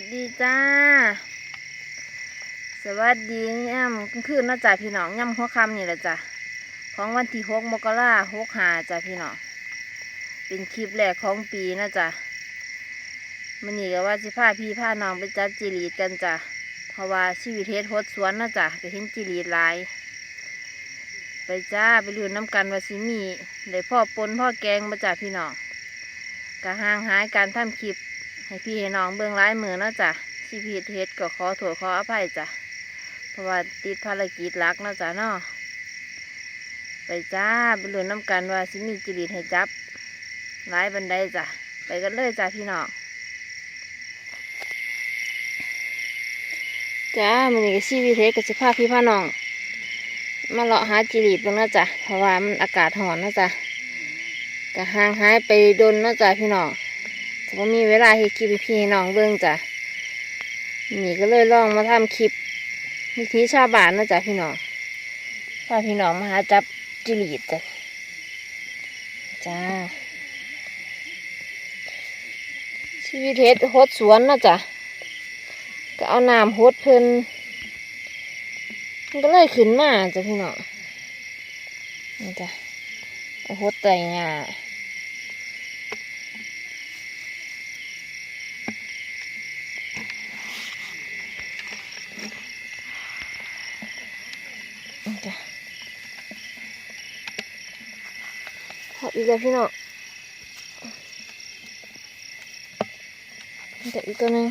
วัสดีจ้า สวัสดีย่ำคืนเนาะจ้ะพี่น้องย่ำหัวคำนี่แหละจ้ะของวันที่หกมกราหกหาจ้ะพี่น้อง เป็นคลิปแรกของปีนะจ้ะมันนี่ก็ว่าสิพาพี่พาน้องไปจับจิรีดกันจ้ะเพราะว่าชีวิตเฮ็ดโฮดสวนนะจ้ะไปเห็นจิรีดลาย ไปจ้าไปลืนน้ำกันว่าสิมีได้พ่อปนพ่อแกงมาจ้ะพี่น้องกะห่างหายการทำคลิป ให้พี่ให้น้องเบื้องร้ายมือเนาะจ้ะชีพีเทสก็ขอโทษขออภัยจ้ะเพราะว่าติดภารกิจหลักเนาะจ้ะเนาะไปจ้าไปลุ้นน้ำกันว่าสิมีจิริให้จับร้ายบันไดจ้ะไปกันเลยจ้ะพี่น้องจ้ามันนี่ก็ชีวีเทสกับสิพาพี่พาน้อง มาเลาะหาจิริตบ้างนะจ้ะเพราะว่ามันอากาศหอนนะจ้ะก็ห่างหายไปโดนนะจ้ะพี่น้อง แต่ว่ามีเวลาเฮ็ดคลิปพี่น้องเบิ่งจ้ะนี่ก็เลยลองมาทำคลิปวิธีชาวบ้านนะจ้ะพี่น้องพาพี่น้องมาหาจับจิลีดจ้ะจ้าชีวิตเฮ็ดโฮดสวนนะจ้ะก็เอาน้ำโฮดเพิ่นมันก็เลยขึ้นมาจ้ะพี่น้องนี่จ้ะโฮดไตหญ้า อีกแล้วพี่น้องเดี๋ยวอีกตัวนึง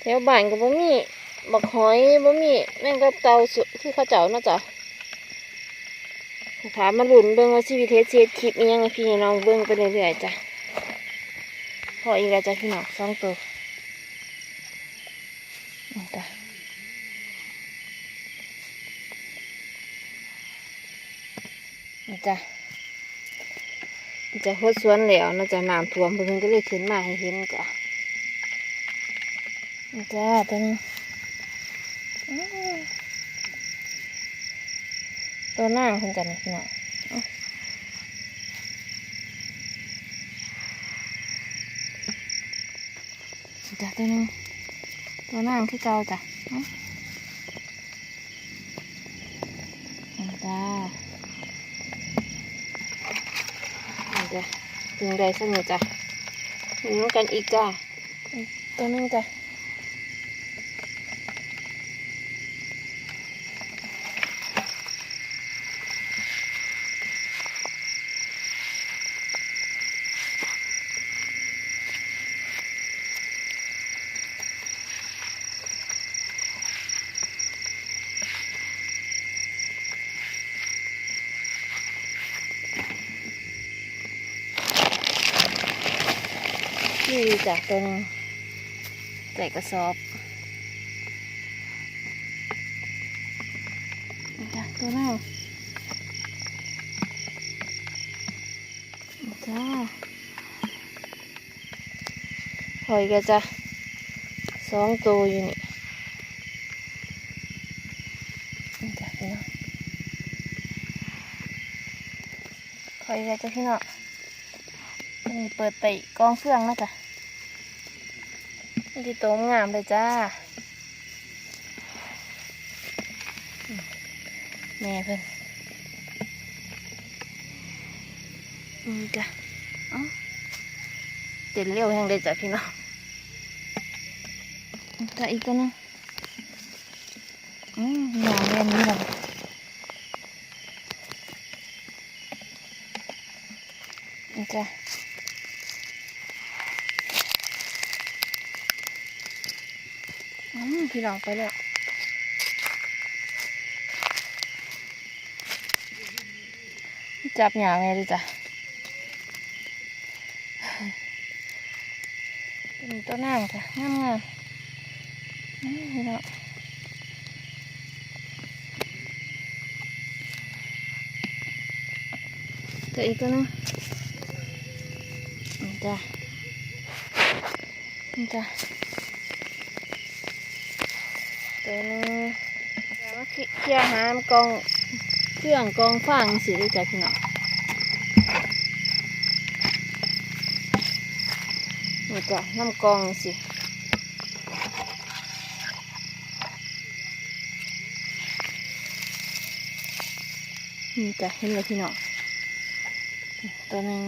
แถวบ้านก็บ่มีบักหอยบ่มีแม่งกับเตาสุคือข้าเจ้านาะจ้ะถามมาหลุนเบิ่งว่าชีวิตเทสเฮ็ดคลิปอียังให้พี่น้องเบิ่งไปเรื่อยๆจ้ะพออีกแล้วจ้ะพี่น้องสองตัวนี่จ้ะ นี่จ้ะจะหดสวนแล้วนาะจะน้ำท่วมเพิ่นก็เลยขึ้นมาให้เห็นจ้ะจ้ะตัวนึงอื้อตัวนางเพิ่นจ้ะนี่พี่น้องเอานี่จ้ะตัวนึงตัวนางคือเก่าจ้ะเอา นี่จ้ะถึงได้สนุกจ้ะถึงกันอีกจ้ะตัวนึงจ้ะ จ้ะตัวนึงใส่กระสอบนี่จ้ะตัวหนึงจ้าหอยก็จะสองตัวอยู่นี่นี่จ้ะพี่น้อยก็จะพี่น้องนี่เปิดไปกองเฟืองนะจ๊ะ ที่โตมงามเลยจ้า แม่เพิ่นนี่จ้ะเอ้าเต็นเร็วแห้งเลยจ้ะพี่น้องจ้ะอีกตัวนึงอืมหนาเรียนนี้เรานี่จ้ะ อืม พี่น้องไปแล้วจับหยางไงดิจ้ะเป็นตัวนั่งจ้ะงามงามพี่น้องตัวอีกตัวนึงจ้ะจ้ะ ตัวหนึงแล้วก็เคลียหามกองเครื่องกองฟางสิได้จ้ะพี่น้องนี่จ้ะน้ำกองสินี่จ้ะเห็นไหมพี่น้องตัวหนึ่ง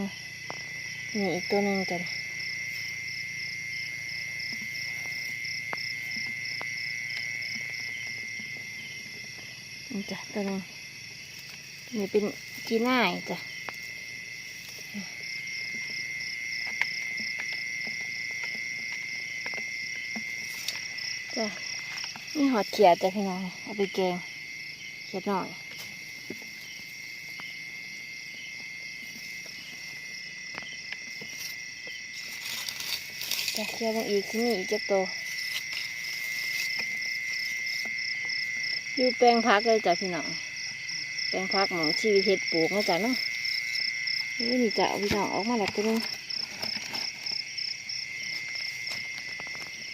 นี่อีกตัวหนึ่งจ้ะ จ้ะตัวนึงนี่เป็นจีน่ายจ้ะจ้ะนี่หอดเขียดจ้ะพี่น้องเอาไปแกงเขียดหน่อยจะเคี่ยวลงอีกที่นี่อีกจะโต อยู่แปลงพักเลยจ้ะพี่น้องแปลงพักหมองชีวิตเห็ดปลูกนะจ๊ะเนาะนี่นี่จ้ะพี่น้องออกมาแล้วตัวนึง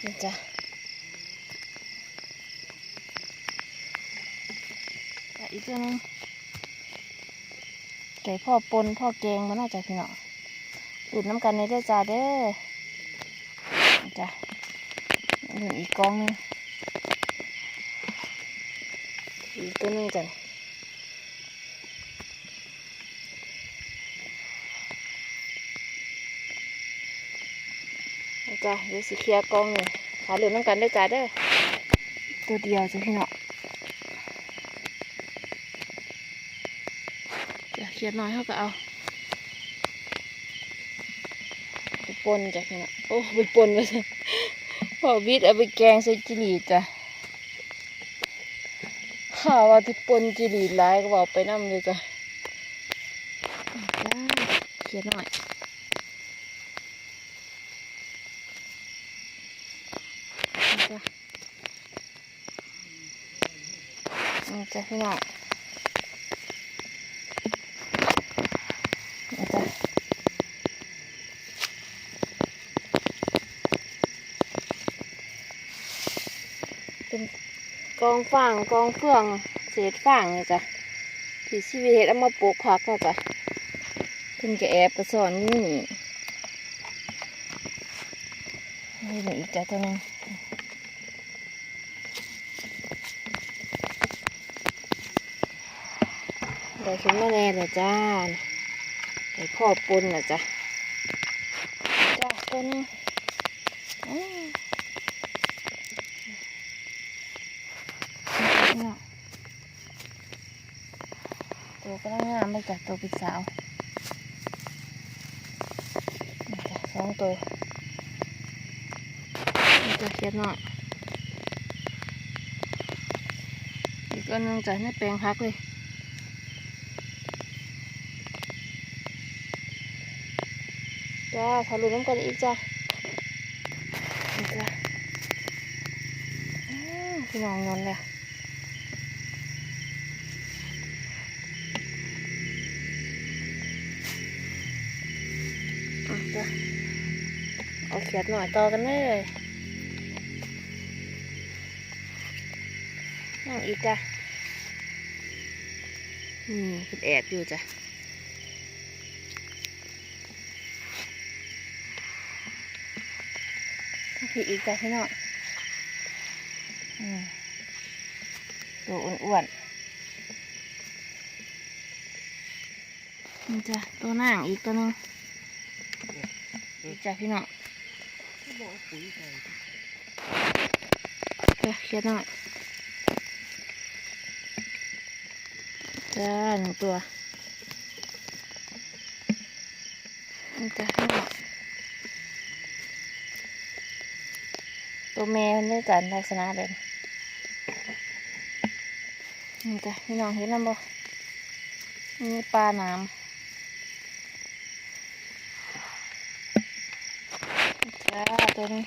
นี่จ้ะจ้ะอีกตัวนึงไก่พ่อปนพ่อแกงมาน่าจะพี่น้องอุดน้ำกันในเด้จ้าเด้อจ้ะอีกกองนึง อีกตัวหนึงจ้ะเอาจ้ะเดี๋ยวสิเคลียร์กองหนึ่งหาเหลือน้ำกันได้จ้าเด้อตัวเดียวจ้ะพี่เน้องจ้ะเคลียร์น้อยเขาก็เอาไปปนจ้ะพี่เน้องโอ้ไปปนไปจ้ะพอวิทย์เอาไปแกงใส่จิหรีจ้ะ ข้าวว่าที่ปนจิหรีร้ายก็บอกไปน้ำเลยจ้ะเขียนหน่อยจ้ะนี่จ้ะพี่น้องนี่จ้ะ เป็น กองฟางกองเฟืองเศษฟางนี่จ้ะที่ชีวิตเฮ็ดเอามาปลูกผักก็จ้ะเพิ่นก็แอบกระสอนนี่นี่อีกจ้ะตัวหนึงได้ขึ้นมาแน่เลยจ้าไอ้พ่อปุนน่ะจ้ะจ้ะตัวหนึงอ้าว เนี่ยตัว ก็ต้องงามเลยจ้ะตัวปิดสาวสองตัวนี่จะเคียดหน่อยอีกอันนึงจ้ะในแปลงพักเลยจ้าทะลุน้ำกันอีกจ้ะนี่จ้าพี่น้องนอนแล้ว เอาเขียดหน่อยต่อกันเลยนั่งอีกจ้ะอืมเป็นแอบอยู่จ้ะพี่อีกจ้ะพี่น้องอืมตัวอ้วนๆนี่จ้ะตัวนั่งอีกตัวนึง จ้าพี่น้องเฮ้ยเครียดหน่อยจ้าหนึ่งตัวนี่จ้าพี่น้องตัวแม่มันได้จันลักษณะแบบนี้นี่จ้าพี่น้องเห็นแล้วบ่มีปลาหน้ำจ้า ตัวนี้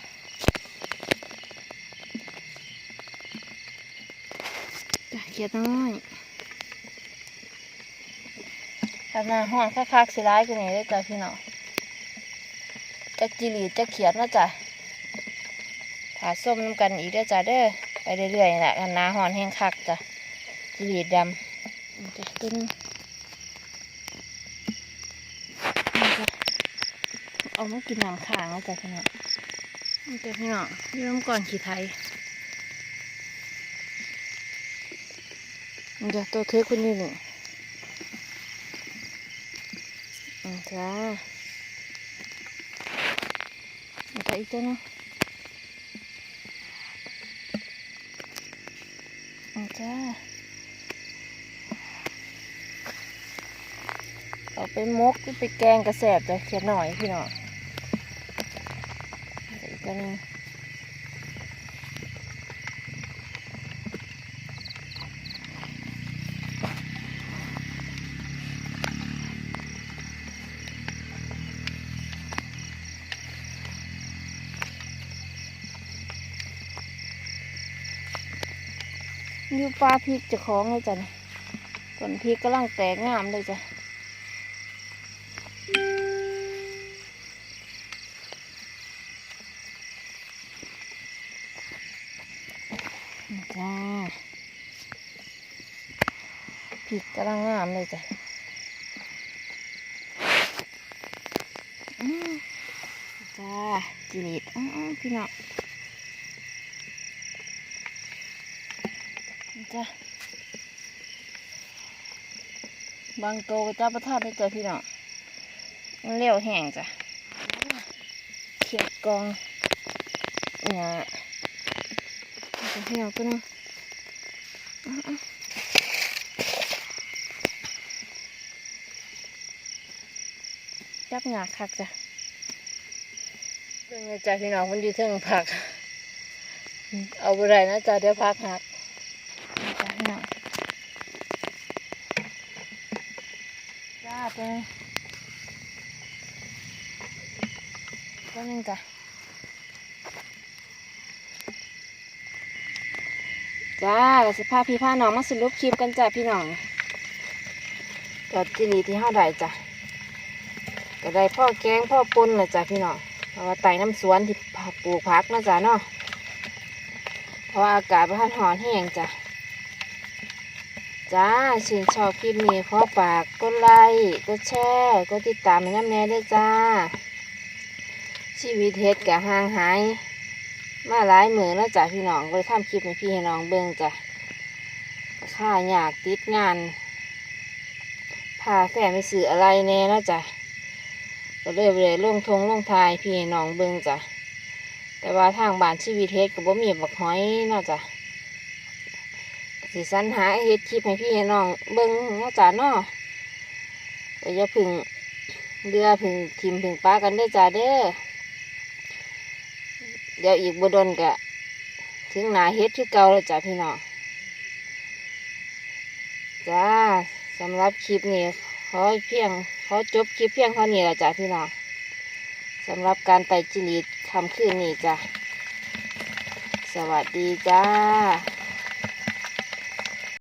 จ้าเขียดน้อยทำหน้าห้อนคักๆสิร้ายกันนี่ได้อจ้าพี่น้องจักจิหลีจักเขียดเนาะจ้ะถาส้มน้ำกันอีกได้อจ้าเด้อไปเรื่อยๆนี่แหละกันหน้าห้อนแห้งคักจ้ะจิหลีดำนี่จ้ะตัวนึงนี่จ้ะอเอามากินน้ำข้างแล้วจ้ะพี่น้อง นี่จ้ะพี่น้องนี่น้ำก่อนขี้ไทยนี่จ้ะตัวเทคุณนี่หนึ่งอืมจ้านี่จ้ะอีกตัวหนึงอืมจ้าเอาไปมกไปแกงกระแสบจะเขียนหน่อยพี่น้อง กตัวหนึงอยู่ปลาพริกจะคล้องเลยจ้ะนี่ต้นพริกกำลังแตกงามเลยจ้ะ ผิดกำลังงามเลยจ้ะอืมจ้าจีริดอ๋อพี่น้องจ้าบางโตก็จ้าประทานได้จ้ะพี่น้องมันเลี้ยวแห้งจ้ะเขียดกองเนี่ยเดี๋ยวพี่น้องตัวนึงเอาเอา จับหงาคักจ้ะเรื่องเลยจ้ะพี่น้องมันอยู่เทิงผัก เอาไปไรนะจ้ะเดี๋ยวพักหักนี่จ้ะพี่น้องจ้าตัวนึงตัวนึงจ้ะจ้าก็สิพาพี่พาน้องมาสรุปคลิปกันจ้ะพี่น้องกับจินีที่ห้าได้จ้ะ ก็ได้พ่อแกงพ่อปนนะจ้ะพี่น้องเพราะว่าไต่น้ำสวนที่ปลูกผักนะจ้ะเนาะเพราะอากาศพันหอนแห้งจ้ะจ้าชื่นชอบคลิปนี้ขอฝากกดไลค์กดแชร์กดติดตามให้น้ำแน่ด้วยจ้า ชีวิตเฮ็ดกะห่างหายมาหลายมือแล้วจ้ะพี่น้องเลยทำคลิปให้พี่ให้น้องเบิ่งจ้ะค่าอยากติดงานพาแฟนไปซื้ออะไรแน่นาะจ้ะ ก็เลยไปเลยลงทงลงทายพี่น้องเบิงจ้ะแต่ว่าทางบ้านชีวิตเฮ็ดก็บ่มีบักหอยเนาะจ้ะสิสรรหาเฮ็ดคลิปให้พี่ให้น้องเบิงเนาะจ้ะเนาะก็อย่าพึ่งเรือพึ่งทิมพึ่งปลากันเด้จ้ะเด้อเดี๋ยวอีกบ่ดนกะถึงหนาเฮ็ดคือเก่าแล้วจ้ะพี่น้องจ้าสำหรับคลิปนี้ขอเพียง อจบคลิปเพียงเท่านี้ละจ้ะพี่น้องสำหรับการไต่จิลีดคำคืนนี้จ้ะ สวัสดีจ้า